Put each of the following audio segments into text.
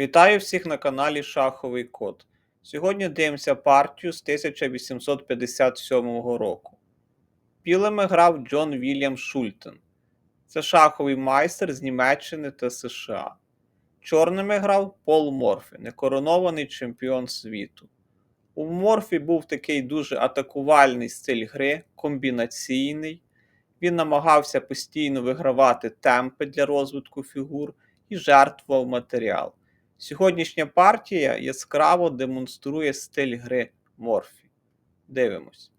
Вітаю всіх на каналі Шаховий Код. Сьогодні дивимося партію з 1857 року. Білими грав Джон Вільям Шультен. Це шаховий майстер з Німеччини та США. Чорними грав Пол Морфі, некоронований чемпіон світу. У Морфі був такий дуже атакувальний стиль гри, комбінаційний. Він намагався постійно вигравати темпи для розвитку фігур і жертвував матеріал. Сьогоднішня партія яскраво демонструє стиль гри Морфі. Дивимось.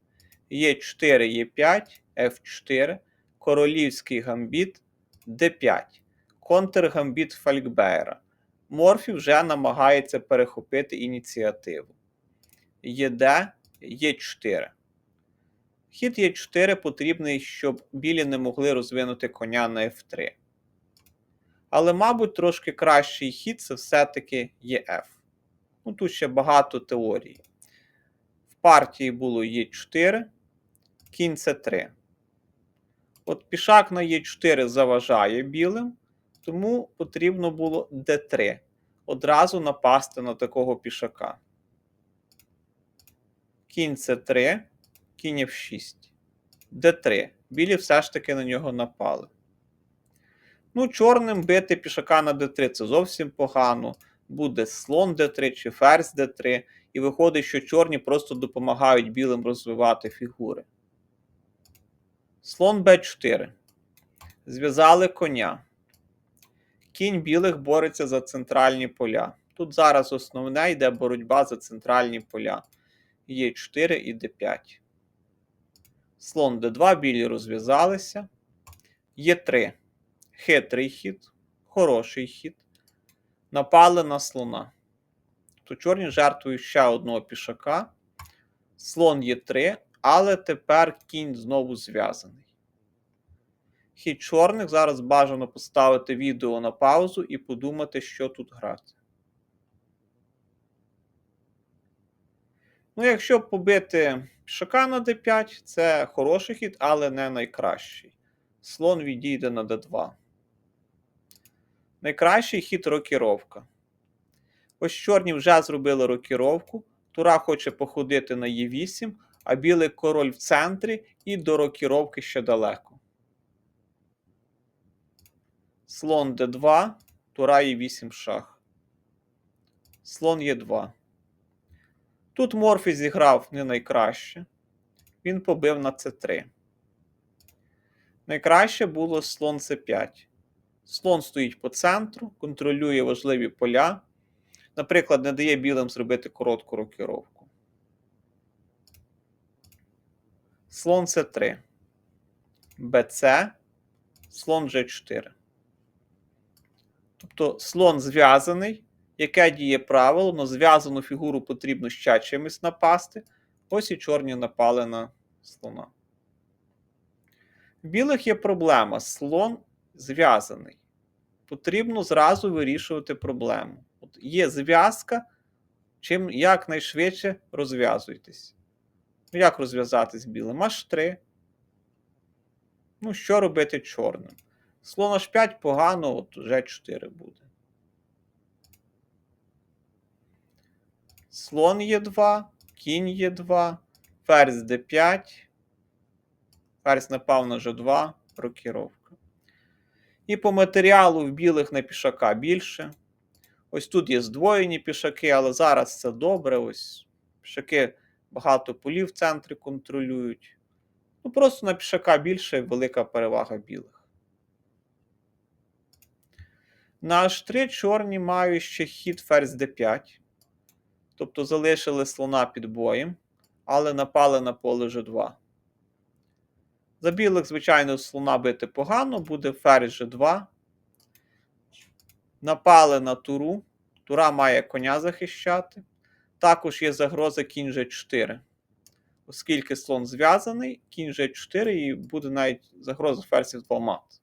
Е4, Е5, F4, королівський гамбіт, Д5, контргамбіт Фалькбеєра. Морфі вже намагається перехопити ініціативу. ЄД, Е4. Хід Е4 потрібний, щоб білі не могли розвинути коня на F3. Але, мабуть, трошки кращий хід це все-таки ЄФ. Ну, тут ще багато теорій. В партії було Е4, кінь С3. От пішак на Е4 заважає білим, тому потрібно було Д3. Одразу напасти на такого пішака. Кінь С3, кінь F6. Д3. Білі все ж таки на нього напали. Ну, чорним бити пішака на d3 це зовсім погано. Буде слон d3 чи ферзь d3, і виходить, що чорні просто допомагають білим розвивати фігури. Слон b4. Зв'язали коня. Кінь білих бореться за центральні поля. Тут зараз основне йде боротьба за центральні поля. Є 4 і d5. Слон d2, білі розв'язалися. Є 3 хитрий хід, хороший хід. Напали на слона. То чорні жертвують ще одного пішака. Слон є 3, але тепер кінь знову зв'язаний. Хід чорних зараз бажано поставити відео на паузу і подумати, що тут грати. Ну, якщо побити пішака на d5, це хороший хід, але не найкращий. Слон відійде на d2. Найкращий хід рокіровка. Ось чорні вже зробили рокіровку. Тура хоче походити на Е8, а білий король в центрі і до рокіровки ще далеко. Слон d2, тура Е8 шах. Слон Е2. Тут Морфі зіграв не найкраще. Він побив на С3. Найкраще було слон С5. Слон стоїть по центру, контролює важливі поля. Наприклад, не дає білим зробити коротку рокіровку. Слон С3. БЦ, слон G4. Тобто слон зв'язаний. Яке діє правило, но зв'язану фігуру потрібно ще чимось напасти. Ось і чорні напали на слона. В білих є проблема. Слон зв'язаний. Потрібно зразу вирішувати проблему. От Є зв'язка, чим якнайшвидше розв'язуйтесь. Ну, як розв'язатись білим? H3. Ну, що робити чорним? Слон H5 погано, от G4 буде. Слон Е2, кінь Е2, ферзь d5, ферзь напав на G2, рокіровка. І по матеріалу в білих на пішака більше. Ось тут є здвоєні пішаки, але зараз це добре. Ось пішаки багато полів в центрі контролюють. Ну, просто на пішака більше велика перевага білих. На H3 чорні мають ще хід ферзь d5. Тобто залишили слона під боєм, але напали на поле G2. За білих, звичайно, слона бити погано, буде ферзь G2. Напали на туру. Тура має коня захищати. Також є загроза кінь G4. Оскільки слон зв'язаний, кінь G4 і буде навіть загроза ферзів 2 мат.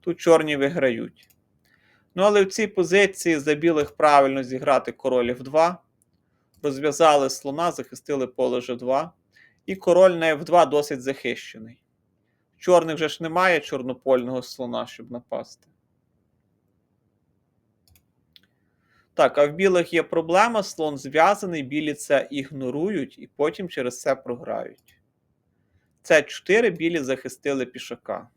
Тут чорні виграють. Ну, але в цій позиції за білих правильно зіграти король F2. Розв'язали слона, захистили поле G2. І король на F2 досить захищений. Чорних вже ж немає чорнопольного слона, щоб напасти. Так, а в білих є проблема, слон зв'язаний, білі це ігнорують і потім через це програють. Це 4 білі захистили пішака.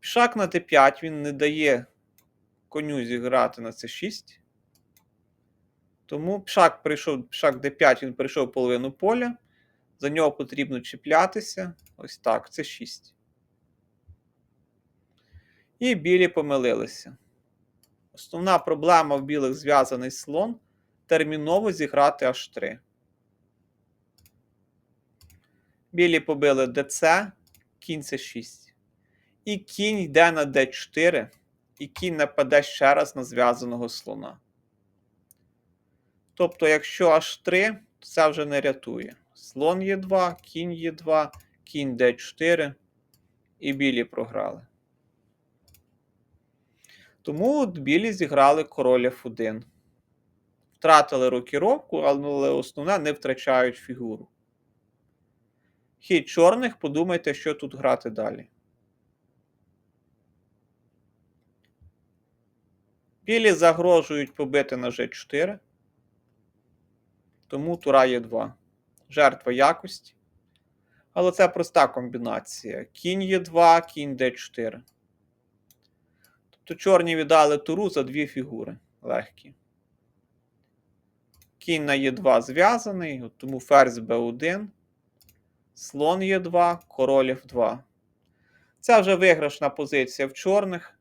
Пішак на Т5 він не дає коню зіграти на С6. Тому пішак прийшов, пішак Д5, він прийшов половину поля. За нього потрібно чіплятися. Ось так, це 6. І білі помилилися. Основна проблема в білих зв'язаний слон. Терміново зіграти H3. Білі побили ДЦ, кінь С6. І кінь йде на Д4, і кінь нападе ще раз на зв'язаного слона. Тобто, якщо H3, то це вже не рятує. Слон Е2, кінь Е2, кінь Д4, і білі програли. Тому білі зіграли король F1. Втратили рокіровку, але основне не втрачають фігуру. Хід чорних, подумайте, що тут грати далі. Білі загрожують побити на G4. Тому тура є 2. Жертва якості. Але це проста комбінація. Кінь є 2, кінь d4. Тобто чорні віддали туру за дві фігури легкі. Кінь на Е2 зв'язаний, тому ферзь Б1, слон Е2, король F2. Це вже виграшна позиція в чорних.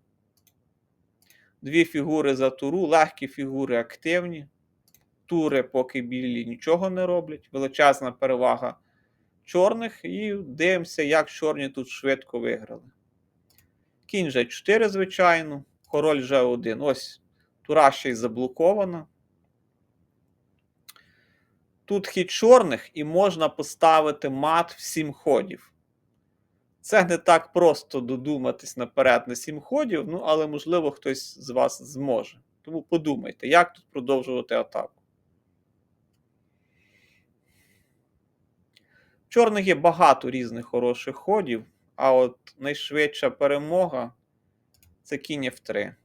Дві фігури за туру, легкі фігури активні. Тури, поки білі нічого не роблять. Величезна перевага чорних. І дивимося, як чорні тут швидко виграли. Кінь G4, звичайно. Король G1. Ось тура ще й заблокована. Тут хід чорних і можна поставити мат в 7 ходів. Це не так просто додуматись наперед на 7 ходів, ну, але, можливо, хтось з вас зможе. Тому подумайте, як тут продовжувати атаку. Чорних є багато різних хороших ходів, а от найшвидша перемога це кінь F3.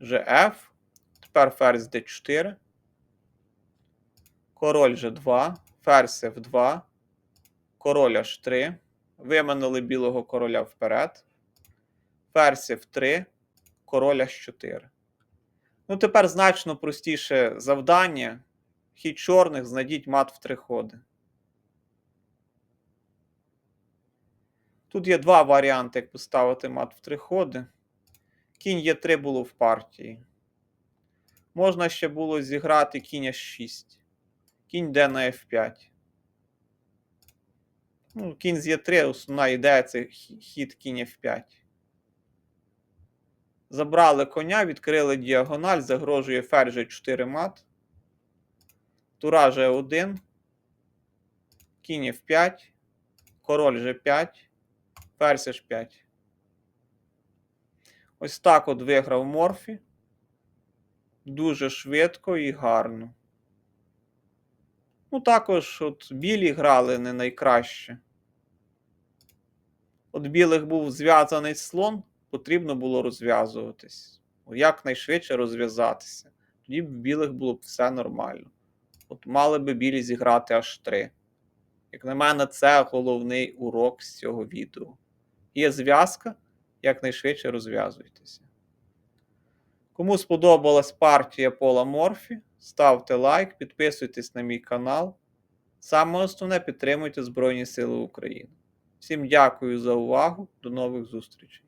GF. Тепер ферзь D4. Король G2, ферзь F2, король H3. Виманили білого короля вперед. Ферзь F3, король H4. Ну, тепер значно простіше завдання. Хід чорних знайдіть мат в три ходи. Тут є два варіанти, як поставити мат в три ходи. Кінь Е3 було в партії. Можна ще було зіграти кінь H6. Кінь Д на F5. Ну, Кінь з Е3, основна ідея це хід кінь F5. Забрали коня, відкрили діагональ, загрожує ферзь G4 мат. Тура G1. Кінь F5. Король G5. Ферзь H5. Ось так от виграв Морфі. Дуже швидко і гарно. Ну, також от білі грали не найкраще. От білих був зв'язаний слон, потрібно було розв'язуватись. Якнайшвидше розв'язатися. Тоді б в білих було б все нормально. От мали би білі зіграти аж 3. Як на мене, це головний урок з цього відео. Є зв'язка, якнайшвидше розв'язуйтеся. Кому сподобалась партія Пола Морфі, ставте лайк, підписуйтесь на мій канал. Саме основне підтримуйте Збройні Сили України. Всім дякую за увагу. До нових зустрічей!